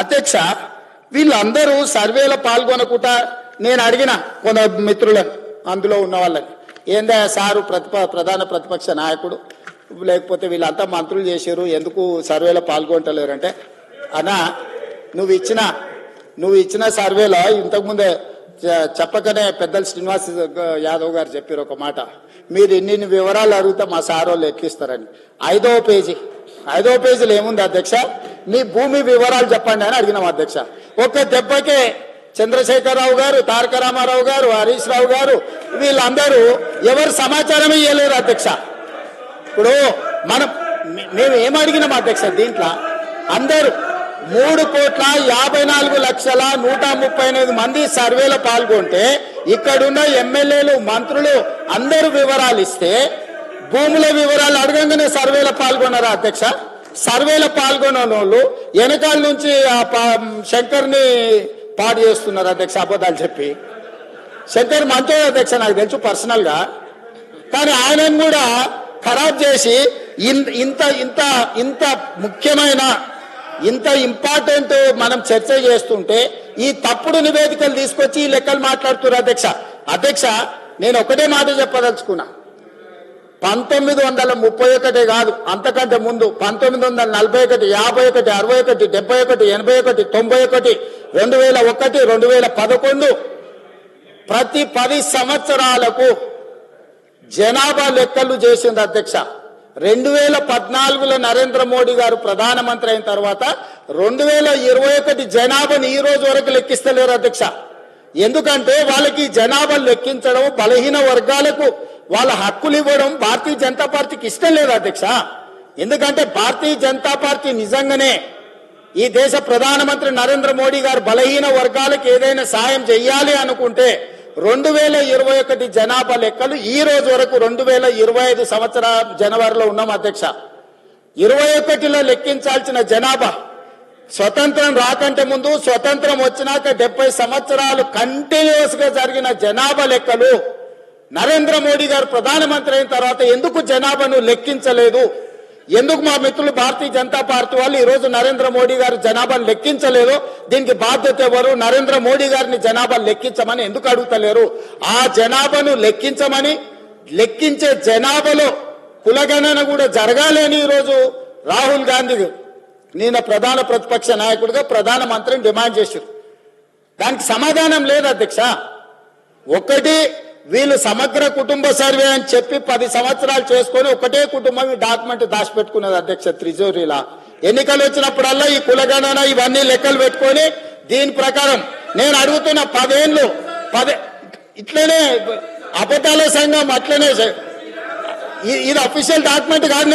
అధ్యక్ష వీళ్ళందరూ సర్వేలో పాల్గొనకుండా నేను అడిగిన కొంత మిత్రులను అందులో ఉన్న వాళ్ళని. ఏందా సారు ప్రతిప ప్రధాన ప్రతిపక్ష నాయకుడు? లేకపోతే వీళ్ళంతా మంత్రులు చేశారు ఎందుకు సర్వేలో పాల్గొంటలేరంటే? అనా అన్నా నువ్వు ఇచ్చిన నువ్వు ఇచ్చిన సర్వేలో ఇంతకుముందే చెప్పకనే పెద్దలు శ్రీనివాస్ యాదవ్ గారు చెప్పారు ఒక మాట. మీరు ఇన్ని వివరాలు అడిగితే మా సార్ వాళ్ళు ఎక్కిస్తారని ఐదవ పేజీ. ఐదవ పేజీలో ఏముంది అధ్యక్ష? మీ భూమి వివరాలు చెప్పండి అని అడిగినాం అధ్యక్ష. ఒక దెబ్బకే చంద్రశేఖరరావు గారు తారక రామారావు గారు హరీష్ రావు గారు వీళ్ళందరూ ఎవరు సమాచారం ఇవ్వలేరు అధ్యక్ష. ఇప్పుడు మనం మేము ఏమడిగినాం అధ్యక్ష దీంట్లో? అందరూ మూడు కోట్ల యాభై నాలుగు లక్షల నూట ముప్పై ఎనిమిది మంది సర్వేలో పాల్గొంటే ఇక్కడున్న ఎమ్మెల్యేలు మంత్రులు అందరూ వివరాలు ఇస్తే భూముల వివరాలు అడగంగానే సర్వేలో పాల్గొన్నారా అధ్యక్ష? సర్వేలో పాల్గొన్న వాళ్ళు వెనకాల నుంచి ఆ పా- శంకర్ని పాడు చేస్తున్నారు అధ్యక్ష అబద్ధాలు చెప్పి. శంకర్ మంచోడు అధ్యక్ష నాకు తెలుసు పర్సనల్గా. కానీ ఆయనను కూడా ఖరాబ్ చేసి ఇన్- ఇంత ఇంత ఇంత ముఖ్యమైన ఇంత ఇంపార్టెంట్ మనం చర్చ చేస్తుంటే ఈ తప్పుడు నివేదికలు తీసుకొచ్చి ఈ లెక్కలు మాట్లాడుతున్నారు అధ్యక్ష. అధ్యక్ష నేను ఒకటే మాట చెప్పదలుచుకున్నా. పంతొమ్మిది వందల ముప్పై ఒకటి కాదు అంతకంటే ముందు పంతొమ్మిది వందల నలభై ఒకటి యాభై ఒకటి అరవై ఒకటి డెబ్బై ఒకటి ఎనభై ఒకటి తొంభై ఒకటి రెండు వేల ఒకటి రెండు వేల పదకొండు ప్రతి పది సంవత్సరాలకు జనాభా లెక్కలు చేసింది అధ్యక్ష. రెండు వేల పద్నాలుగులో నరేంద్ర మోడీ గారు ప్రధానమంత్రి అయిన తర్వాత రెండు వేల ఇరవై ఒకటి జనాభాని ఈ రోజు వరకు లెక్కిస్తలేరు అధ్యక్ష. ఎందుకంటే వాళ్ళకి జనాభా లెక్కించడం బలహీన వర్గాలకు వాళ్ళ హక్కులు ఇవ్వడం భారతీయ జనతా పార్టీకి ఇష్టం లేదు అధ్యక్ష. ఎందుకంటే భారతీయ జనతా పార్టీ నిజంగానే ఈ దేశ ప్రధానమంత్రి నరేంద్ర మోడీ గారు బలహీన వర్గాలకు ఏదైనా సాయం చేయాలి అనుకుంటే రెండు వేల ఇరవై ఒకటి జనాభా లెక్కలు ఈ రోజు వరకు రెండు వేల ఇరవై ఐదు సంవత్సర జనవరిలో ఉన్నాం అధ్యక్ష. ఇరవై ఒకటిలో లెక్కించాల్సిన జనాభా స్వతంత్రం రాకంటే ముందు స్వతంత్రం వచ్చినాక డెబ్బై సంవత్సరాలు కంటిన్యూస్గా జరిగిన జనాభా లెక్కలు నరేంద్ర మోడీ గారు ప్రధానమంత్రి అయిన తర్వాత ఎందుకు జనాభాను లెక్కించలేదు? ఎందుకు మా మిత్రులు భారతీయ జనతా పార్టీ వాళ్ళు ఈ రోజు నరేంద్ర మోడీ గారు జనాభాను లెక్కించలేదు? దీనికి బాధ్యత ఎవరు? నరేంద్ర మోడీ గారిని జనాభా లెక్కించమని ఎందుకు అడుగుతలేరు? ఆ జనాభాను లెక్కించమని లెక్కించే జనాభాలో కులగణన కూడా జరగాలని ఈరోజు రాహుల్ గాంధీ నేను ప్రధాన ప్రతిపక్ష నాయకుడిగా ప్రధానమంత్రిని డిమాండ్ చేశారు. దానికి సమాధానం లేదు అధ్యక్ష. ఒకటి వీళ్ళు సమగ్ర కుటుంబ సర్వే అని చెప్పి పది సంవత్సరాలు చేసుకొని ఒకటే కుటుంబం ఈ డాక్యుమెంట్ దాచిపెట్టుకున్నది అధ్యక్ష త్రిజోరీలా. ఎన్నికలు వచ్చినప్పుడల్లా ఈ కులగణన ఇవన్నీ లెక్కలు పెట్టుకొని దీని ప్రకారం నేను అడుగుతున్న పదేళ్ళు పదే ఇట్లనే అబద్ధాల సంఘం అట్లనే ఇది అఫీషియల్ డాక్యుమెంట్ కాదు